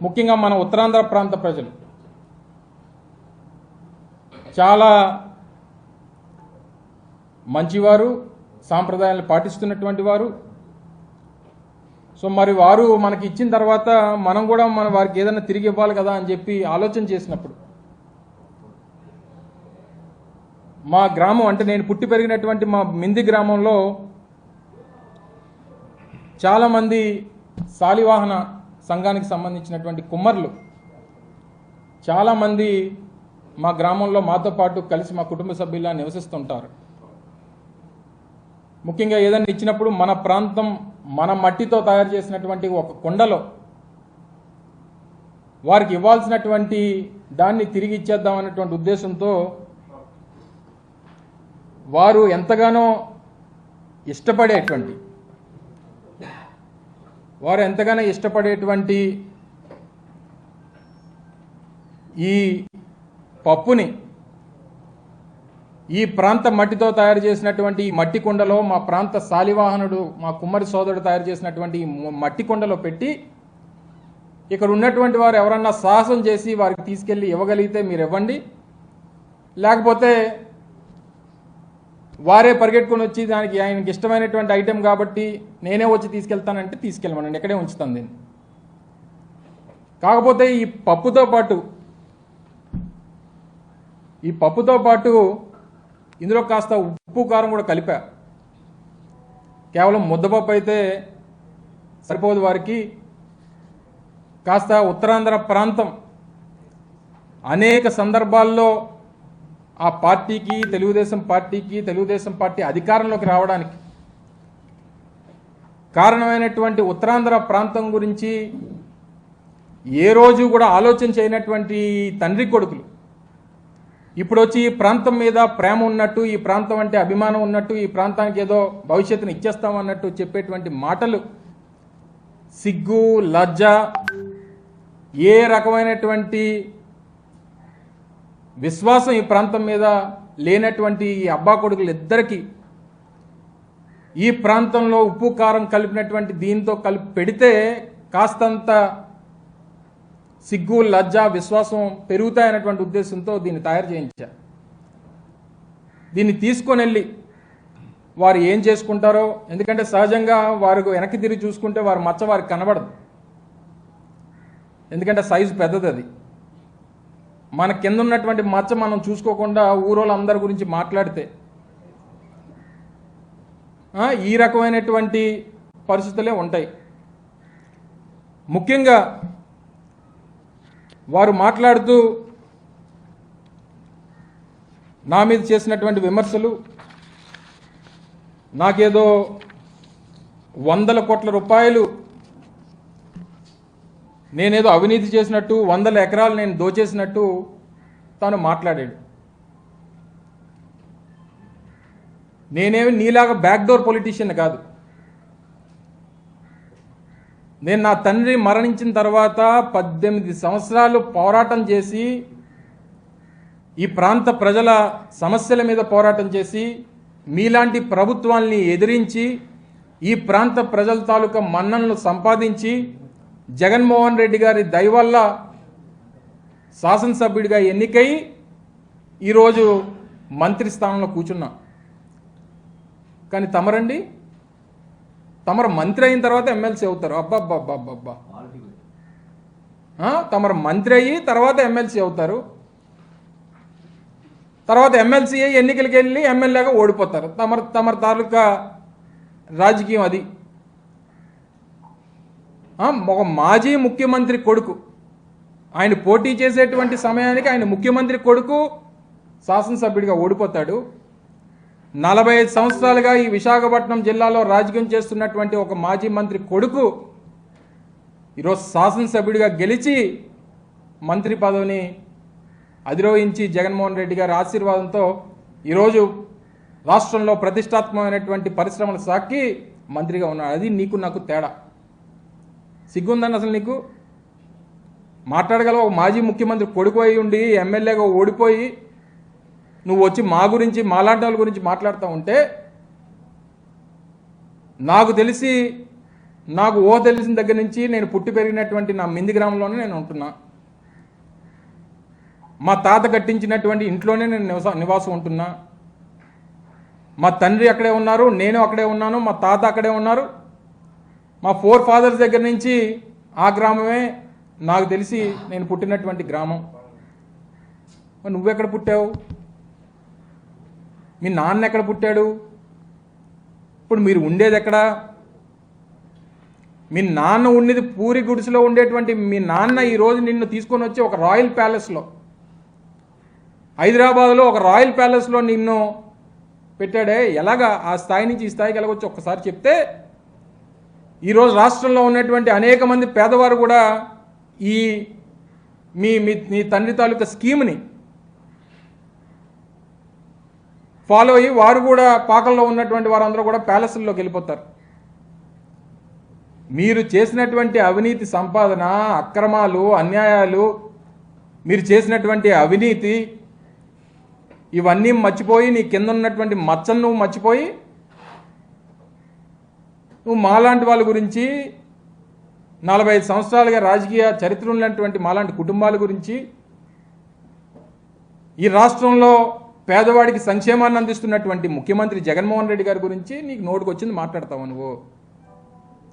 ముఖ్యంగా మన ఉత్తరాంధ్ర ప్రాంత ప్రజలు. చాలా మంచివారు సాంప్రదాయాలను పాటిస్తున్నటువంటి వారు. సో మరి వారు మనకి ఇచ్చిన తర్వాత మనం కూడా మన వారికి ఏదైనా తిరిగి ఇవ్వాలి కదా అని చెప్పి ఆలోచన చేసినప్పుడు మా గ్రామం అంటే నేను పుట్టి పెరిగినటువంటి మా మింది గ్రామంలో చాలామంది శాలివాహన సంఘానికి సంబంధించినటువంటి కుమ్మర్లు. చాలామంది మా గ్రామంలో మాతో పాటు కలిసి మా కుటుంబ సభ్యులా నివసిస్తుంటారు. ముఖ్యంగా ఏదైనా ఇచ్చినప్పుడు మన ప్రాంతం మన మట్టితో తయారు చేసినటువంటి ఒక కొండలో వారికి ఇవ్వాల్సినటువంటి దాన్ని తిరిగి ఇచ్చేద్దాం అన్నటువంటి ఉద్దేశంతో వారు ఎంతగానో ఇష్టపడేటువంటి వారు ఎంతగానో ఇష్టపడేటువంటి ఈ పప్పుని ఈ ప్రాంత మట్టితో తయారు చేసినటువంటి ఈ మట్టి కుండలో మా ప్రాంత శాలివాహనుడు మా కుమ్మరి సోదరుడు తయారు చేసినటువంటి ఈ మట్టి కుండలో పెట్టి ఇక్కడ ఉన్నటువంటి వారు ఎవరన్నా సాహసం చేసి వారికి తీసుకెళ్ళి ఇవ్వగలిగితే మీరు ఇవ్వండి లేకపోతే వారే పరిగెట్టుకొని వచ్చి దానికి ఆయనకి ఇష్టమైనటువంటి ఐటెం కాబట్టి నేనే వచ్చి తీసుకెళ్తానంటే తీసుకెళ్ళమనండి ఎక్కడే ఉంచుతాను దీన్ని. కాకపోతే ఈ పప్పుతో పాటు ఈ పప్పుతో పాటు ఇందులో కాస్త ఉప్పు కారం కూడా కలిపా. కేవలం ముద్దపప్పు అయితే సరిపోదు వారికి. కాస్త ఉత్తరాంధ్ర ప్రాంతం అనేక సందర్భాల్లో ఆ పార్టీకి తెలుగుదేశం పార్టీకి తెలుగుదేశం పార్టీ అధికారంలోకి రావడానికి కారణమైనటువంటి ఉత్తరాంధ్ర ప్రాంతం గురించి ఏ రోజు కూడా ఆలోచన చేయనటువంటి తండ్రి కొడుకులు. ఇప్పుడు వచ్చి ఈ ప్రాంతం మీద ప్రేమ ఉన్నట్టు ఈ ప్రాంతం అంటే అభిమానం ఉన్నట్టు ఈ ప్రాంతానికి ఏదో భవిష్యత్తును ఇచ్చేస్తాం అన్నట్టు చెప్పేటువంటి మాటలు సిగ్గు లజ్జ ఏ రకమైనటువంటి విశ్వాసం ఈ ప్రాంతం మీద లేనటువంటి ఈ అబ్బా కొడుకులు ఇద్దరికి ఈ ప్రాంతంలో ఉప్పు కారం కలిపినటువంటి దీంతో కలిపి పెడితే కాస్తంత సిగ్గు లజ్జ విశ్వాసం పెరుగుతాయనేటువంటి ఉద్దేశంతో దీన్ని తయారు చేయించా దీన్ని తీసుకొని వెళ్ళి వారు ఏం చేసుకుంటారో ఎందుకంటే సహజంగా వారు వెనక్కి తిరిగి చూసుకుంటే వారి మచ్చ వారికి కనబడదు. ఎందుకంటే సైజు పెద్దది అది. మన కింద ఉన్నటువంటి మచ్చ మనం చూసుకోకుండా ఊరోళ్ళందరి గురించి మాట్లాడితే ఈ రకమైనటువంటి పరిస్థితులే ఉంటాయి. ముఖ్యంగా వారు మాట్లాడుతూ నా మీద చేసినటువంటి విమర్శలు నాకేదో వందల కోట్ల రూపాయలు నేనేదో అవినీతి చేసినట్టు వందల ఎకరాలు నేను దోచేసినట్టు తాను మాట్లాడాడు. నేనేమి నీలాగా బ్యాక్డోర్ పొలిటీషియన్ కాదు. నేను నా తండ్రి మరణించిన తర్వాత పద్దెనిమిది సంవత్సరాలు పోరాటం చేసి ఈ ప్రాంత ప్రజల సమస్యల మీద పోరాటం చేసి మీలాంటి ప్రభుత్వాల్ని ఎదిరించి ఈ ప్రాంత ప్రజల తాలూకా మన్ననలు సంపాదించి జగన్మోహన్ రెడ్డి గారి దయ వల్ల శాసనసభ్యుడిగా ఎన్నికై ఈరోజు మంత్రి స్థానంలో కూర్చున్నా. కానీ తమరండి? తమరు మంత్రి అయిన తర్వాత ఎమ్మెల్సీ అవుతారు. అబ్బబ్బబ్బబ్బబ్బా. తమరు మంత్రి అయ్యి తర్వాత ఎమ్మెల్సీ అవుతారు. తర్వాత ఎమ్మెల్సీ అయ్యి వెళ్ళి ఎమ్మెల్యేగా ఓడిపోతారు. తమరు తమరు తాలూకా రాజకీయం అది. ఒక మాజీ ముఖ్యమంత్రి కొడుకు. ఆయన పోటీ చేసేటువంటి సమయానికి ఆయన ముఖ్యమంత్రి కొడుకు శాసనసభ్యుడిగా ఓడిపోతాడు. నలభై ఐదు సంవత్సరాలుగా ఈ విశాఖపట్నం జిల్లాలో రాజకీయం చేస్తున్నటువంటి ఒక మాజీ మంత్రి కొడుకు ఈరోజు శాసనసభ్యుడిగా గెలిచి మంత్రి పదవిని అధిరోహించి జగన్మోహన్ రెడ్డి గారి ఆశీర్వాదంతో ఈరోజు రాష్ట్రంలో ప్రతిష్టాత్మకమైనటువంటి పరిశ్రమల సాక్కి మంత్రిగా ఉన్నాడు. అది నీకు నాకు తేడా. సిగ్గుందని అసలు నీకు? మాట్లాడగలవు. ఒక మాజీ ముఖ్యమంత్రి కొడుకు అయి ఉండి ఎమ్మెల్యేగా ఓడిపోయి నువ్వు వచ్చి మా గురించి మాలాంటి వాళ్ళ గురించి మాట్లాడుతూ ఉంటే నాకు తెలిసి నాకు ఓ తెలిసిన దగ్గర నుంచి నేను పుట్టి పెరిగినటువంటి నా మింది గ్రామంలోనే నేను ఉంటున్నా. మా తాత కట్టించినటువంటి ఇంట్లోనే నేను నివస నివాసం ఉంటున్నా. మా తండ్రి అక్కడే ఉన్నారు నేను అక్కడే ఉన్నాను మా తాత అక్కడే ఉన్నారు. మా ఫోర్ ఫాదర్స్ దగ్గర నుంచి ఆ గ్రామమే నాకు తెలిసి నేను పుట్టినటువంటి గ్రామం. నువ్వెక్కడ పుట్టావు? మీ నాన్న ఎక్కడ పుట్టాడు? ఇప్పుడు మీరు ఉండేది ఎక్కడ? మీ నాన్న ఉండేది పూరి గుడిసెలో ఉండేటువంటి మీ నాన్న ఈరోజు నిన్ను తీసుకొని వచ్చి ఒక రాయల్ ప్యాలెస్లో హైదరాబాద్లో ఒక రాయల్ ప్యాలెస్లో నిన్ను పెట్టాడే. ఎలాగా ఆ స్థాయి నుంచి ఈ స్థాయికి ఎలాగొచ్చి ఒక్కసారి చెప్తే ఈరోజు రాష్ట్రంలో ఉన్నటువంటి అనేక మంది పేదవారు కూడా ఈ మీ మీ తండ్రి తాలూకా స్కీమ్ని ఫాలో అయ్యి వారు కూడా పాకల్లో ఉన్నటువంటి వారందరూ కూడా ప్యాలెస్ల్లోకి వెళ్ళిపోతారు. మీరు చేసినటువంటి అవినీతి సంపాదన అక్రమాలు అన్యాయాలు మీరు చేసినటువంటి అవినీతి ఇవన్నీ మర్చిపోయి నీ కింద ఉన్నటువంటి మచ్చను నువ్వు మర్చిపోయి నువ్వు మాలాంటి వాళ్ళ గురించి నలభై ఐదు సంవత్సరాలుగా రాజకీయ చరిత్ర ఉన్నటువంటి మాలాంటి కుటుంబాల గురించి ఈ రాష్ట్రంలో పేదవాడికి సంక్షేమాన్ని అందిస్తున్నటువంటి ముఖ్యమంత్రి జగన్మోహన్ రెడ్డి గారి గురించి నీకు నోటుకొచ్చింది వచ్చింది మాట్లాడతావు నువ్వు?